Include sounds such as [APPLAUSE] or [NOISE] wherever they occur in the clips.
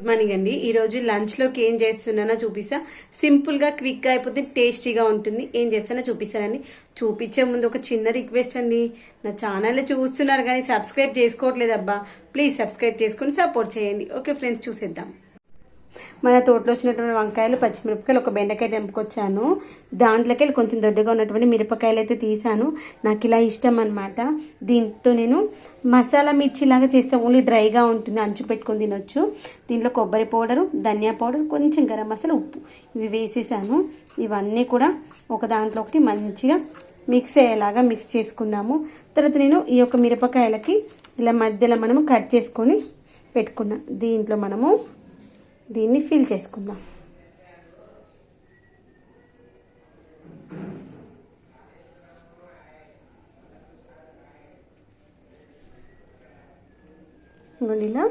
Good morning అండి. ఈరోజు లంచ్లోకి ఏం చేస్తున్నానో చూపిస్తా. సింపుల్గా క్విక్గా అయిపోతే టేస్టీగా ఉంటుంది. ఏం చేస్తానో చూపిస్తానండి. చూపించే ముందు ఒక చిన్న రిక్వెస్ట్ అండి. నా ఛానల్ చూస్తున్నారు కానీ సబ్స్క్రైబ్ చేసుకోవట్లేదు అబ్బా. ప్లీజ్ సబ్స్క్రైబ్ చేసుకొని సపోర్ట్ చేయండి. ఓకే ఫ్రెండ్స్ చూసేద్దాం. మన తోటలో వచ్చినటువంటి వంకాయలు పచ్చిమిరపకాయలు ఒక బెండకాయ తెంపుకొచ్చాను. దాంట్లోకి వెళ్ళి కొంచెం దొడ్డుగా ఉన్నటువంటి మిరపకాయలు అయితే తీసాను నాకు ఇలా ఇష్టం అనమాట దీంతో నేను మసాలా మిర్చి లాగా చేస్తే. ఓన్లీ డ్రైగా ఉంటుంది అంచు పెట్టుకొని తినొచ్చు. దీంట్లో కొబ్బరి పౌడరు ధనియా పౌడర్ కొంచెం గరం మసాలా ఉప్పు ఇవి వేసేసాను. ఇవన్నీ కూడా ఒక దాంట్లో ఒకటి మంచిగా మిక్స్ అయ్యేలాగా మిక్స్ చేసుకుందాము. తర్వాత నేను ఈ యొక్క మిరపకాయలకి ఇలా మధ్యలో మనము కట్ చేసుకొని పెట్టుకున్నాను దీంట్లో మనము దీన్ని ఫిల్ చేసుకుందాం. ఇదిగోండి ఇలా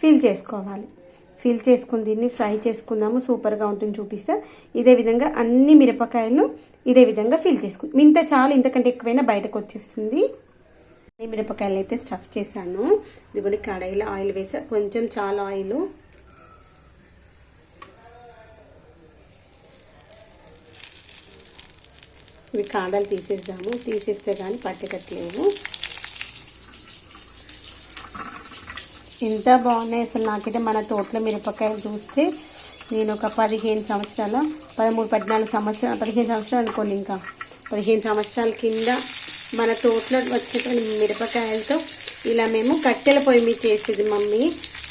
ఫిల్ చేసుకోవాలి. ఫిల్ చేసుకుని దీన్ని ఫ్రై చేసుకుందాము. సూపర్గా ఉంటుంది చూపిస్తా. ఇదే విధంగా అన్ని మిరపకాయలు ఇదే విధంగా ఫిల్ చేసుకుంది ఇంత చాలు ఇంతకంటే ఎక్కువైనా బయటకు వచ్చేస్తుంది. అన్ని మిరపకాయలు అయితే స్టఫ్ చేశాను. ఇదిగోండి కడాయిలో ఆయిల్ వేసా. కొంచెం చాలా ఆయిల్. ఇవి కాడలు తీసేద్దాము. తీసేస్తే కానీ పట్టకట్లేవు ఎంత బాగున్నాయి అసలు నాకైతే మన తోటలో మిరపకాయలు చూస్తే. నేను ఒక పదిహేను సంవత్సరాల పదమూడు పద్నాలుగు సంవత్సరాలు పదిహేను సంవత్సరాలు అనుకోండి ఇంకా. పదిహేను సంవత్సరాల కింద మన తోటలో వచ్చేటువంటి మిరపకాయలతో ఇలా మేము కట్టెల పొయ్యి మీద చేసేది మమ్మీ.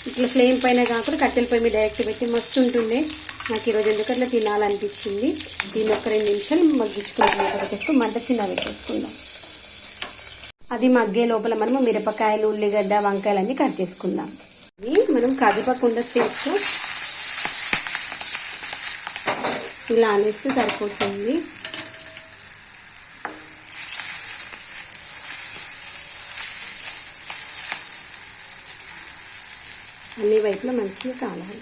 ఇట్లా ఫ్లేమ్ పైన కాకుండా కట్టెల పొయ్యి మీద డైరెక్ట్ పెట్టి మస్తు ఉంటుండే నాకు ఈరోజు ఎందుకంటే తినాలనిపించింది? దీన్ని ఒక రెండు నిమిషాలు మగ్గించుకుంటున్నాం పెట్టేసుకుని మంట చిన్న పెట్టేసుకుందాం అది మగ్గే లోపల మనము మిరపకాయలు ఉల్లిగడ్డ వంకాయలు అన్నీ కట్ చేసుకుందాం. మనం కదిపకుండా చేస్తూ ఇలా అనేస్తే సరిపోతుంది. అన్ని వైపులా మంచిగా కావాలి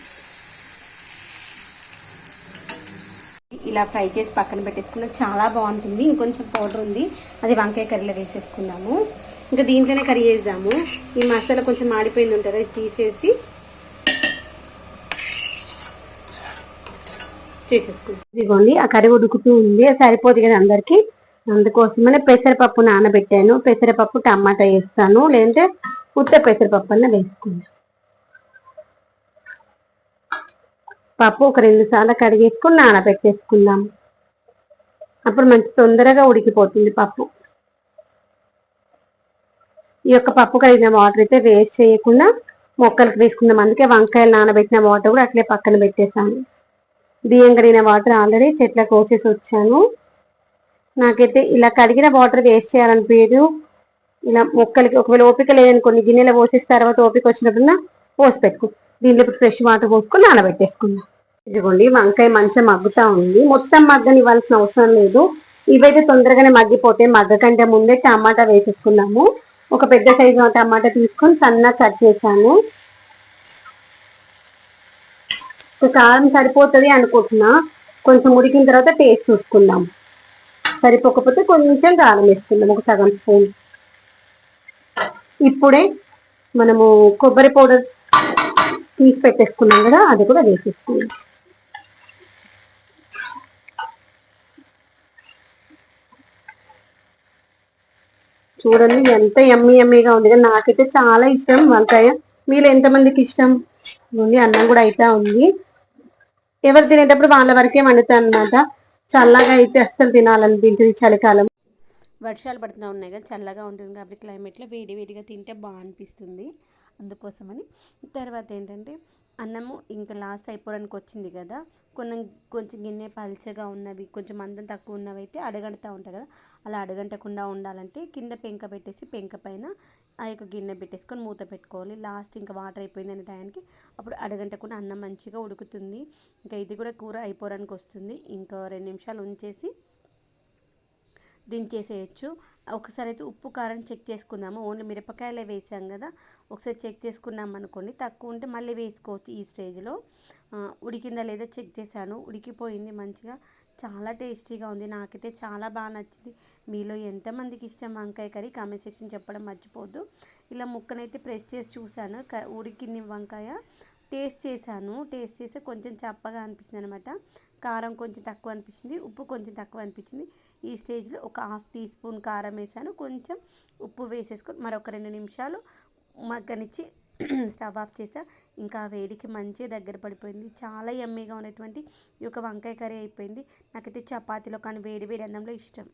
ఇలా ఫ్రై చేసి పక్కన పెట్టేసుకున్నాం చాలా బాగుంటుంది. ఇంకొంచెం పౌడర్ ఉంది. అది వంకాయ కర్రీలో వేసేసుకున్నాము ఇంకా దీంట్లోనే కర్రీ వేసాము ఈ మసాలా కొంచెం మాడిపోయింది ఉంటుంది అది తీసేసి చేసేసుకుంటాం ఇదిగోండి ఆ కర్రీ ఉడుకుతూ ఉంది. అది సరిపోదు కదా అందరికి? అందుకోసమనే పెసరపప్పు నానబెట్టాను. పెసరపప్పు టమాటా వేస్తాను. లేదంటే ఉత్త పెసరపప్పు అన్న వేసుకుంటాను పప్పు ఒక రెండు సార్లు కడిగేసుకుని నానబెట్టేసుకుందాం. అప్పుడు మంచి తొందరగా ఉడికిపోతుంది పప్పు. ఈ యొక్క పప్పు కడిగిన వాటర్ అయితే వేస్ట్ చేయకుండా మొక్కలకు వేసుకుందాం. అందుకే వంకాయలు నానబెట్టిన వాటర్ కూడా అట్లే పక్కన పెట్టేశాను. బియ్యం కడిగిన వాటర్ ఆల్రెడీ చెట్లకు కోసేసి వచ్చాను. నాకైతే ఇలా కడిగిన వాటర్ వేస్ట్ చేయాలనిపించదు. ఇలా మొక్కలకి ఒకవేళ ఓపిక లేదని కొన్ని గిన్నెలు పోసేసి తర్వాత ఓపిక వచ్చినప్పుడు పోసి పెట్టుకో. దీంట్లో ఇప్పుడు ఫ్రెష్ వాటర్ పోసుకొని నానబెట్టేసుకుందాం ఇదిగోండి వంకాయ మంచిగా మగ్గుతా ఉంది. మొత్తం మగ్గనివ్వాల్సిన అవసరం లేదు. ఇవైతే తొందరగానే మగ్గిపోతే మగ్గ కంటే ముందే టమాటా వేసేసుకున్నాము. ఒక పెద్ద సైజు టమాటా తీసుకొని సన్నగా కట్ చేశాను. కారం సరిపోతుంది అనుకుంటున్నా. కొంచెం ఉడికిన తర్వాత టేస్ట్ చూసుకుందాం. సరిపోకపోతే కొంచెం కారం వేసుకుందాం. ఒక సగం స్పూన్. ఇప్పుడే మనము కొబ్బరి పౌడర్ తీసి పెట్టేసుకున్నాం కదా అది కూడా వేసేసుకున్నాం. చూడండి ఎంత ఎమ్మి ఎమ్మిగా ఉంది. కదా నాకైతే చాలా ఇష్టం వంకాయ. మీరు ఎంతమందికి ఇష్టం? ఉంది అన్నం కూడా అయితే ఉంది. ఎవరు తినేటప్పుడు వాళ్ళ వరకే వండుతాను అనమాట చల్లగా అయితే అస్సలు తినాలనిపించింది చలికాలం. వర్షాలు పడుతూ ఉన్నాయి కదా చల్లగా ఉంటుంది కాబట్టి క్లైమేట్లో వేడి వేడిగా తింటే బాగా అనిపిస్తుంది. అందుకోసమని. తర్వాత ఏంటంటే అన్నము ఇంకా లాస్ట్ అయిపోవడానికి వచ్చింది కదా కొన్ని కొంచెం గిన్నె పల్చగా ఉన్నవి కొంచెం మందం తక్కువ ఉన్నవి అయితే అడగడుతూ ఉంటాయి కదా. అలా అడగంటకుండా ఉండాలంటే కింద పెంక పెట్టేసి పెంక పైన ఆ యొక్క గిన్నె పెట్టేసుకొని మూత పెట్టుకోవాలి. లాస్ట్ ఇంకా వాటర్ అయిపోయింది అనే టైంకి అప్పుడు అడగంటకుండా అన్నం మంచిగా ఉడుకుతుంది. ఇంకా ఇది కూడా కూర అయిపోవడానికి వస్తుంది. ఇంకా రెండు నిమిషాలు ఉంచేసి దించేసేయచ్చు. ఒకసారి అయితే ఉప్పు కారం చెక్ చేసుకుందాము. ఓన్లీ మిరపకాయలే వేసాం కదా. ఒకసారి చెక్ చేసుకున్నాం అనుకోండి. తక్కువ ఉంటే మళ్ళీ వేసుకోవచ్చు ఈ స్టేజ్లో. ఉడికిందా లేదా చెక్ చేశాను. ఉడికిపోయింది మంచిగా. చాలా టేస్టీగా ఉంది. నాకైతే చాలా బాగా నచ్చింది. మీలో ఎంతమందికి ఇష్టం వంకాయ కర్రీ కామెంట్ సెక్షన్ చెప్పడం మర్చిపోద్దు ఇలా ముక్కనైతే ప్రెస్ చేసి చూశాను. ఉడికింది వంకాయ. టేస్ట్ చేశాను. టేస్ట్ చేస్తే కొంచెం చప్పగా అనిపించింది అనమాట కారం కొంచెం తక్కువ అనిపించింది. ఉప్పు కొంచెం తక్కువ అనిపించింది. ఈ స్టేజ్లో ఒక హాఫ్ టీ స్పూన్ కారం వేసాను. కొంచెం ఉప్పు వేసేసుకొని మరొక రెండు నిమిషాలు మగ్గనిచ్చి [CLEARS THROAT] స్టవ్ ఆఫ్ చేసా. ఇంకా వేడికి మంచిగా దగ్గర పడిపోయింది. చాలా ఎమ్మీగా ఉన్నటువంటి ఈ యొక్క వంకాయ కర్రీ అయిపోయింది. నాకైతే చపాతీలో కానీ వేడి వేడి అన్నంలో ఇష్టం.